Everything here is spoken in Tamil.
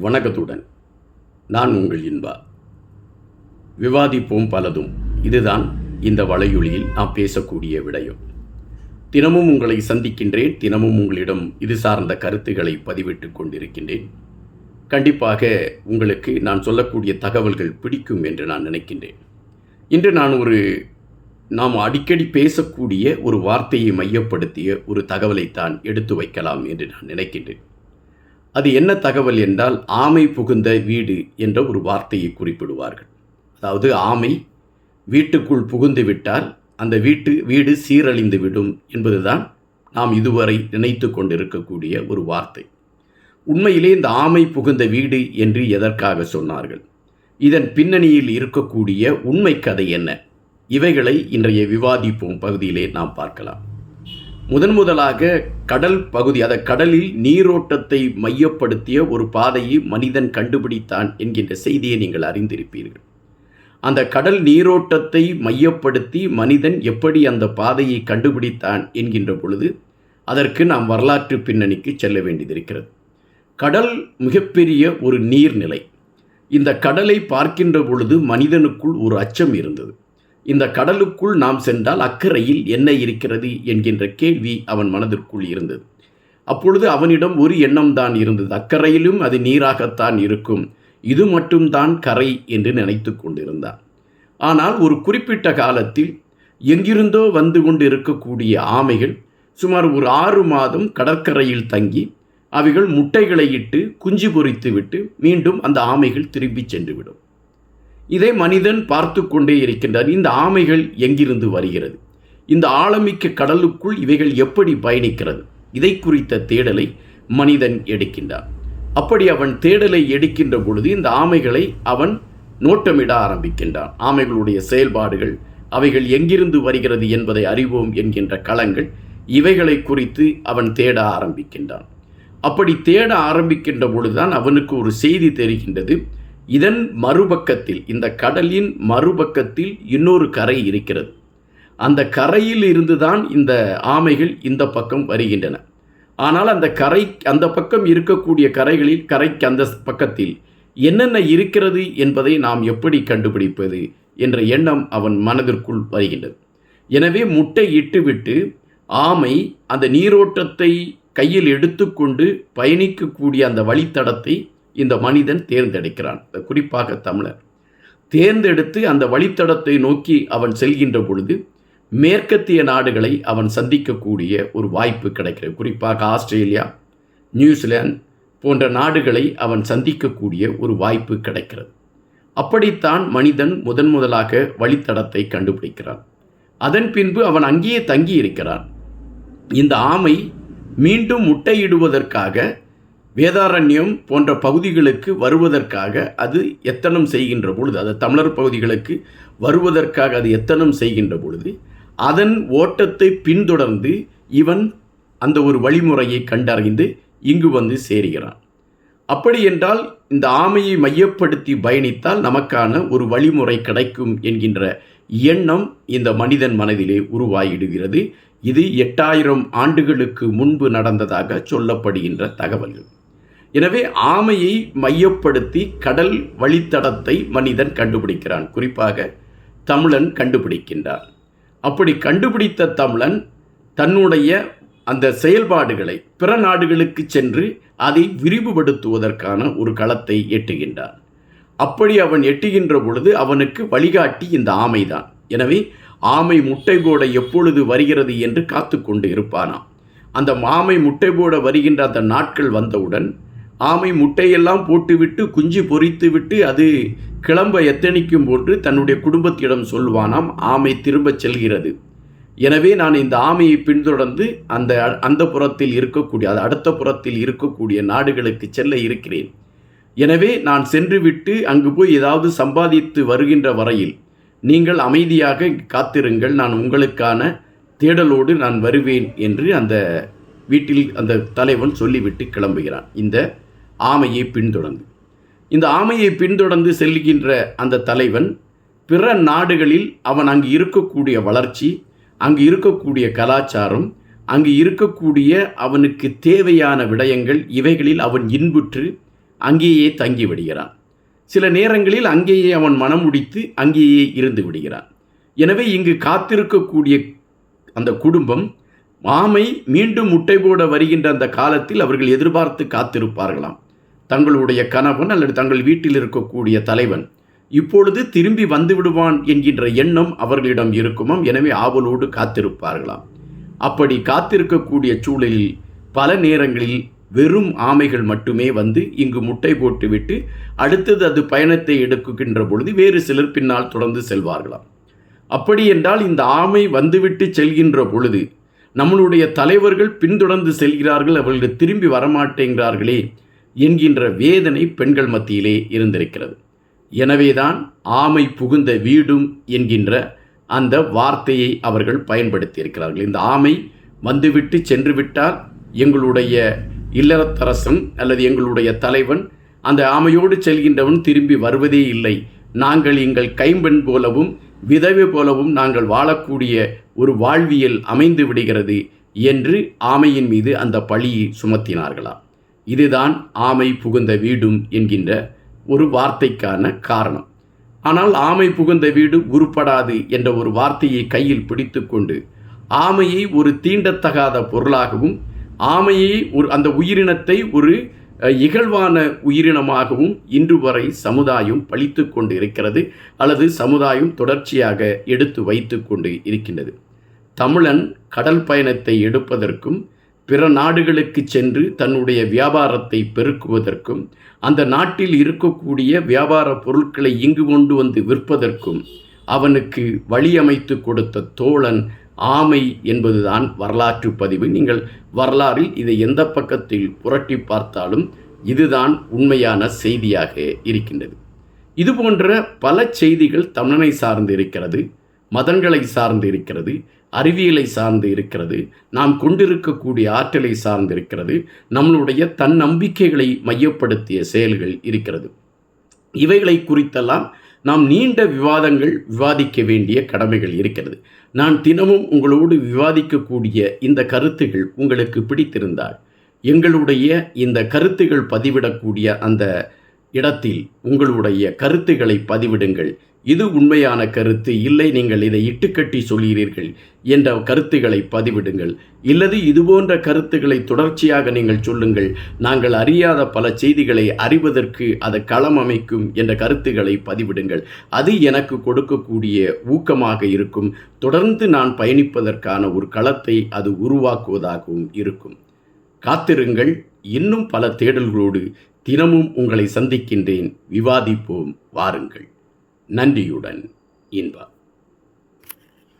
வணக்கத்துடன். நான் உங்கள் இன்பா. விவாதிப்போம் பலதும். இதுதான் இந்த வலையொலியில் நாம் பேசக்கூடிய விடயம். தினமும் உங்களை சந்திக்கின்றேன். தினமும் உங்களிடம் இது சார்ந்த கருத்துக்களை பதிவிட்டுக் கொண்டிருக்கின்றேன். கண்டிப்பாக உங்களுக்கு நான் சொல்லக்கூடிய தகவல்கள் பிடிக்கும் என்று நான் நினைக்கின்றேன். இன்று நான் ஒரு நாம் அடிக்கடி பேசக்கூடிய ஒரு வார்த்தையை மையப்படுத்திய ஒரு தகவலைத்தான் எடுத்து வைக்கலாம் என்று நான் நினைக்கின்றேன். அது என்ன தகவல் என்றால் ஆமை புகுந்த வீடு என்ற ஒரு வார்த்தையை குறிப்பிடுவார்கள். அதாவது ஆமை வீட்டுக்குள் புகுந்து விட்டால் அந்த வீட்டு வீடு சீரழிந்து விடும் என்பதுதான் நாம் இதுவரை நினைத்து கொண்டிருக்கக்கூடிய ஒரு வார்த்தை. உண்மையிலே இந்த ஆமை புகுந்த வீடு என்று எதற்காக சொன்னார்கள்? இதன் பின்னணியில் இருக்கக்கூடிய உண்மை கதை என்ன? இவைகளை இன்றைய விவாதிப்போம் பகுதியிலே நாம் பார்க்கலாம். முதன் முதலாக கடல் பகுதி அத கடலில் நீரோட்டத்தை மையப்படுத்திய ஒரு பாதையை மனிதன் கண்டுபிடித்தான் என்கின்ற செய்தியை நீங்கள் அறிந்திருப்பீர்கள். அந்த கடல் நீரோட்டத்தை மையப்படுத்தி மனிதன் எப்படி அந்த பாதையை கண்டுபிடித்தான் என்கின்ற பொழுது அதற்கு நாம் வரலாற்று பின்னணிக்கு செல்ல வேண்டியதிருக்கிறது கடல் மிகப்பெரிய ஒரு நீர்நிலை. இந்த கடலை பார்க்கின்ற பொழுது மனிதனுக்குள் ஒரு அச்சம் இருந்தது. இந்த கடலுக்குள் நாம் சென்றால் அக்கறையில் என்ன இருக்கிறது என்கின்ற கேள்வி அவன் மனதிற்குள் இருந்தது. அப்பொழுது அவனிடம் ஒரு எண்ணம் தான் இருந்தது. அக்கறையிலும் அது நீராகத்தான் இருக்கும். இது மட்டும்தான் கரை என்று நினைத்து கொண்டிருந்தான். ஆனால் ஒரு குறிப்பிட்ட காலத்தில் எங்கிருந்தோ வந்து கொண்டு இருக்கக்கூடிய ஆமைகள் சுமார் ஒரு ஆறு மாதம் கடற்கரையில் தங்கி அவைகள் முட்டைகளை இட்டு குஞ்சு பொறித்து விட்டு மீண்டும் அந்த ஆமைகள் திரும்பி சென்றுவிடும். இதை மனிதன் பார்த்து கொண்டே இருக்கின்றார். இந்த ஆமைகள் எங்கிருந்து வருகிறது? இந்த ஆழமிக்க கடலுக்குள் இவைகள் எப்படி பயணிக்கிறது? இதை குறித்த தேடலை மனிதன் எடுக்கின்றான். அப்படி அவன் தேடலை எடுக்கின்ற பொழுது இந்த ஆமைகளை அவன் நோட்டமிட ஆரம்பிக்கின்றான். ஆமைகளுடைய செயல்பாடுகள் அவைகள் எங்கிருந்து வருகிறது என்பதை அறிவோம் என்கின்ற களங்கள் இவைகளை குறித்து அவன் தேட ஆரம்பிக்கின்றான். அப்படி தேட ஆரம்பிக்கின்ற பொழுதுதான் அவனுக்கு ஒரு செய்தி தெரிகின்றது. இதன் மறுபக்கத்தில் இந்த கடலின் மறுபக்கத்தில் இன்னொரு கரை இருக்கிறது. அந்த கரையில் இருந்துதான் இந்த ஆமைகள் இந்த பக்கம் வருகின்றன. ஆனால் அந்த கரை அந்த பக்கம் இருக்கக்கூடிய கரைகளில் கரைக்கு அந்த பக்கத்தில் என்னென்ன இருக்கிறது என்பதை நாம் எப்படி கண்டுபிடிப்பது என்ற எண்ணம் அவன் மனதிற்குள் வருகின்றது. எனவே முட்டை இட்டுவிட்டு ஆமை அந்த நீரோட்டத்தை கையில் எடுத்துக்கொண்டு பயணிக்கக்கூடிய அந்த வழித்தடத்தை இந்த மனிதன் தேர்ந்தெடுக்கிறான். குறிப்பாக தமிழர். தேர்ந்தெடுத்து அந்த வழித்தடத்தை நோக்கி அவன் செல்கின்ற பொழுது மேற்கத்திய நாடுகளை அவன் சந்திக்கக்கூடிய ஒரு வாய்ப்பு கிடைக்கிறது. குறிப்பாக ஆஸ்திரேலியா நியூசிலாந்து போன்ற நாடுகளை அவன் சந்திக்கக்கூடிய ஒரு வாய்ப்பு கிடைக்கிறது. அப்படித்தான் மனிதன் முதன் முதலாக வழித்தடத்தை கண்டுபிடிக்கிறான். அதன் பின்பு அவன் அங்கேயே தங்கி இருக்கிறான் இந்த ஆமை மீண்டும் முட்டையிடுவதற்காக வேதாரண்யம் போன்ற பகுதிகளுக்கு வருவதற்காக அது எத்தனம் செய்கின்ற பொழுது அது தமிழர் பகுதிகளுக்கு வருவதற்காக அது எத்தனம் செய்கின்ற பொழுது அதன் ஓட்டத்தை பின்தொடர்ந்து இவன் அந்த ஒரு வழிமுறையை கண்டறிந்து இங்கு வந்து சேருகிறான். அப்படி என்றால் இந்த ஆமையை மையப்படுத்தி பயணித்தால் நமக்கான ஒரு வழிமுறை கிடைக்கும் என்கின்ற எண்ணம் இந்த மனிதன் மனதிலே உருவாகிடுகிறது. இது எட்டாயிரம் ஆண்டுகளுக்கு முன்பு நடந்ததாக சொல்லப்படுகின்ற தகவல்கள். எனவே ஆமையை மையப்படுத்தி கடல் வழித்தடத்தை மனிதன் கண்டுபிடிக்கிறான். குறிப்பாக தமிழன் கண்டுபிடிக்கின்றான். அப்படி கண்டுபிடித்த தமிழன் தன்னுடைய அந்த செயல்பாடுகளை பிற நாடுகளுக்கு சென்று அதை விரிவுபடுத்துவதற்கான ஒரு களத்தை எட்டுகின்றான். அப்படி அவன் எட்டுகின்ற பொழுது அவனுக்கு வழிகாட்டி இந்த ஆமைதான். எனவே ஆமை முட்டை போட எப்பொழுது வருகிறது என்று காத்து கொண்டு இருப்பானாம். அந்த மாமை முட்டை போட வருகின்ற அந்த நாட்கள் வந்தவுடன் ஆமை முட்டையெல்லாம் போட்டுவிட்டு குஞ்சு பொறித்து விட்டு அது கிளம்ப எத்தனிக்கும் போன்று தன்னுடைய குடும்பத்திடம் சொல்வானாம். ஆமை திரும்பச் செல்கிறது. எனவே நான் இந்த ஆமையை பின்தொடர்ந்து அந்த அந்த புறத்தில் இருக்கக்கூடிய அது அடுத்த புறத்தில் இருக்கக்கூடிய நாடுகளுக்கு செல்ல இருக்கிறேன். எனவே நான் சென்றுவிட்டு அங்கு போய் ஏதாவது சம்பாதித்து வருகின்ற வரையில் நீங்கள் அமைதியாக காத்திருங்கள். நான் உங்களுக்கான தேடலோடு நான் வருவேன் என்று அந்த வீட்டில் அந்த தலைவன் சொல்லிவிட்டு கிளம்புகிறான். இந்த ஆமையை பின்தொடர்ந்து. இந்த ஆமையை பின்தொடர்ந்து செல்கின்ற அந்த தலைவன் பிற நாடுகளில் அவன் அங்கு இருக்கக்கூடிய வளர்ச்சி அங்கு இருக்கக்கூடிய கலாச்சாரம் அங்கு இருக்கக்கூடிய அவனுக்கு தேவையான விடயங்கள் இவைகளில் அவன் இன்புற்று அங்கேயே தங்கி விடுகிறான். சில நேரங்களில் அங்கேயே அவன் மனம் முடித்து அங்கேயே இருந்து விடுகிறான். எனவே இங்கு காத்திருக்கக்கூடிய அந்த குடும்பம் ஆமை மீண்டும் முட்டை போட வருகின்ற அந்த காலத்தில் அவர்கள் எதிர்பார்த்து காத்திருப்பார்களாம். தங்களுடைய கணவன் அல்லது தங்கள் வீட்டில் இருக்கக்கூடிய தலைவன் இப்பொழுது திரும்பி வந்து விடுவான் என்கின்ற எண்ணம் அவர்களிடம் இருக்குமாம். எனவே ஆவலோடு காத்திருப்பார்களாம். அப்படி காத்திருக்கக்கூடிய சூழலில் பல நேரங்களில் வெறும் ஆமைகள் மட்டுமே வந்து இங்கு முட்டை போட்டுவிட்டு அடுத்தது அது பயணத்தை எடுக்குகின்ற பொழுது வேறு சிலர் பின்னால் தொடர்ந்து செல்வார்களாம். அப்படி என்றால் இந்த ஆமை வந்துவிட்டு செல்கின்ற பொழுது நம்மளுடைய தலைவர்கள் பின்தொடர்ந்து செல்கிறார்கள் அவர்கள் திரும்பி வரமாட்டேங்கிறார்களே. என்கின்ற வேதனை பெண்கள் மத்தியிலே இருந்திருக்கிறது. எனவேதான் ஆமை புகுந்த வீடும் என்கின்ற அந்த வார்த்தையை அவர்கள் பயன்படுத்தியிருக்கிறார்கள். இந்த ஆமை வந்துவிட்டு சென்று விட்டால் எங்களுடைய இல்லறத்தரசன் அல்லது எங்களுடைய தலைவன் அந்த ஆமையோடு செல்கின்றவன் திரும்பி வருவதே இல்லை. நாங்கள் எங்கள் கைம்பெண் போலவும் விதவை போலவும் நாங்கள் வாழக்கூடிய ஒரு வாழ்வியல் அமைந்து விடுகிறது என்று ஆமையின் மீது அந்த பழியை சுமத்தினார்களா இதுதான் ஆமை புகுந்த வீடும் என்கின்ற ஒரு வார்த்தைக்கான காரணம். ஆனால் ஆமை புகுந்த வீடு உருப்படாது என்ற ஒரு வார்த்தையை கையில் பிடித்துக்கொண்டு ஆமையை ஒரு தீண்டத்தகாத பொருளாகவும் ஆமையை ஒரு அந்த உயிரினத்தை ஒரு இகழ்வான உயிரினமாகவும் இன்று வரை சமுதாயம் பழித்து கொண்டு இருக்கிறது அல்லது சமுதாயம் தொடர்ச்சியாக எடுத்து வைத்து கொண்டு இருக்கின்றது. தமிழன் கடல் பயணத்தை எடுப்பதற்கும் பிற நாடுகளுக்கு சென்று தன்னுடைய வியாபாரத்தை பெருக்குவதற்கும் அந்த நாட்டில் இருக்கக்கூடிய வியாபார பொருட்களை இங்கு கொண்டு வந்து விற்பதற்கும் அவனுக்கு வழியமைத்து கொடுத்த தோழன் ஆமை என்பதுதான் வரலாற்று பதிவு. நீங்கள் வரலாறில் இதை எந்த பக்கத்தில் புரட்டி பார்த்தாலும் இதுதான் உண்மையான செய்தியாக இருக்கின்றது. இது போன்ற பல செய்திகள் தமிழனை சார்ந்து இருக்கிறது. மதங்களை சார்ந்து இருக்கிறது அறிவியலை சார்ந்து இருக்கிறது நாம் கொண்டிருக்கக்கூடிய ஆற்றலை சார்ந்து இருக்கிறது நம்மளுடைய தன்னம்பிக்கைகளை மையப்படுத்திய செயல்கள் இருக்கிறது. இவைகளை குறித்தெல்லாம் நாம் நீண்ட விவாதங்கள் விவாதிக்க வேண்டிய கடமைகள் இருக்கிறது. நான் தினமும் உங்களோடு விவாதிக்கக்கூடிய இந்த கருத்துகள் உங்களுக்கு பிடித்திருந்தால் எங்களுடைய இந்த கருத்துகள் பதிவிடக்கூடிய அந்த இடத்தில் உங்களுடைய கருத்துக்களை பதிவிடுங்கள். இது உண்மையான கருத்து. இல்லை நீங்கள் இதை இட்டுக்கட்டி சொல்கிறீர்கள் என்ற கருத்துக்களை பதிவிடுங்கள். இல்லது இதுபோன்ற கருத்துக்களை தொடர்ச்சியாக நீங்கள் சொல்லுங்கள். நாங்கள் அறியாத பல செய்திகளை அறிவதற்கு அது களம் அமைக்கும் என்ற கருத்துக்களை பதிவிடுங்கள். அது எனக்கு கொடுக்கக்கூடிய ஊக்கமாக இருக்கும். தொடர்ந்து நான் பயணிப்பதற்கான ஒரு களத்தை அது உருவாக்குவதாகவும் இருக்கும். காத்திருங்கள். இன்னும் பல தேடல்களோடு தினமும் உங்களை சந்திக்கின்றேன். விவாதிப்போம் வாருங்கள். நன்றியுடன் இன்பா.